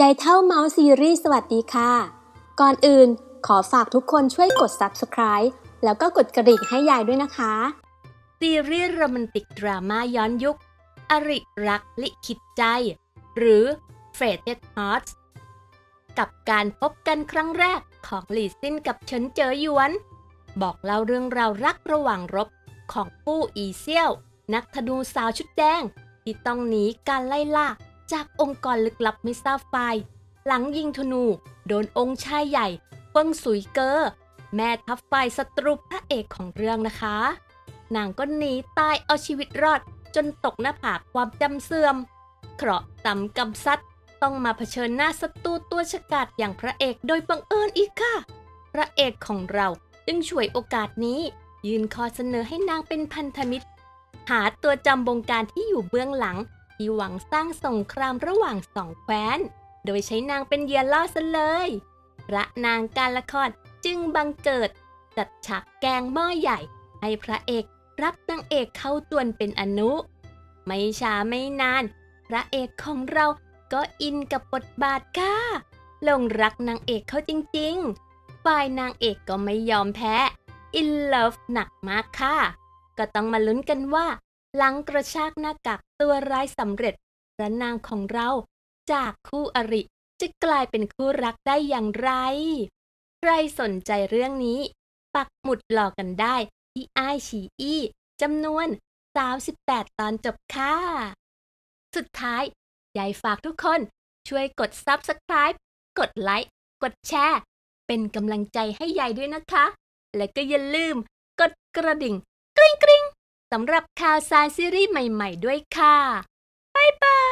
ยายเท่าเมาส์ซีรีส์สวัสดีค่ะ ก่อนอื่นขอฝากทุกคนช่วยกด Subscribe แล้วก็กดกระดิ่งให้ยายด้วยนะคะ ซีรีส์โรแมนติกดราม่าย้อนยุค อริรักลิขิตใจ หรือ Fated Hearts กับการพบกันครั้งแรกของหลี่ซินกับเฉินเจอหยวน บอกเล่าเรื่องราวรักระหว่างรบของผู้อีเซี่ยว นักธนูสาวชุดแดง ที่ต้องหนีการไล่ล่า จากองค์กรลึกลับไม่ทราบฝ่าย หลังยิงธนู โดนองค์ชายใหญ่เฟิงสุยเกอร์แม่ทัพฝ่ายศัตรูพระเอกของเรื่องนะคะ นางก็หนีตายเอาชีวิตรอดจนตกหน้าผาความจำเสื่อม เคราะห์ต่ำกำซัดต้องมาเผชิญหน้าศัตรูตัวฉกาจอย่างพระเอกโดยบังเอิญอีกค่ะ พระเอกของเราจึงช่วยโอกาสนี้ ยืนคอเสนอให้นางเป็นพันธมิตร หาตัวจำบงการที่อยู่เบื้องหลัง ที่หวังสร้างสงครามระหว่างสองแคว้น โดยใช้นางเป็นเหยื่อล่อซะเลย พระนางการละครจึงบังเกิด จัดฉากแกงหม้อใหญ่ ให้พระเอกรับนางเอกเข้าตวนเป็นอนุ ไม่ช้าไม่นาน พระเอกของเราก็อินกับบทบาทค่ะลงรักนางเอกเขาจริงๆ ฝ่ายนางเอกก็ไม่ยอมแพ้ อินเลิฟหนักมากค่ะ ก็ต้องมาลุ้นกันว่า หลังกระชากหน้ากากตัวร้ายสำเร็จพระนางของเราจากคู่อริจะกลายเป็นคู่รักได้อย่างไร ใครสนใจเรื่องนี้ ปักหมุดหลอกกันได้ที่ไอชีอีจำนวน 38 ตอนจบค่ะ สุดท้ายยายฝากทุกคนช่วยกด Subscribe กดไลค์ กดแชร์ เป็นกำลังใจให้ยายด้วยนะคะ และก็อย่าลืมกดกระดิ่งกริ๊งกริ๊ง สำหรับข่าวสารซีรีส์ใหม่ ๆ ด้วยค่ะ บ๊ายบาย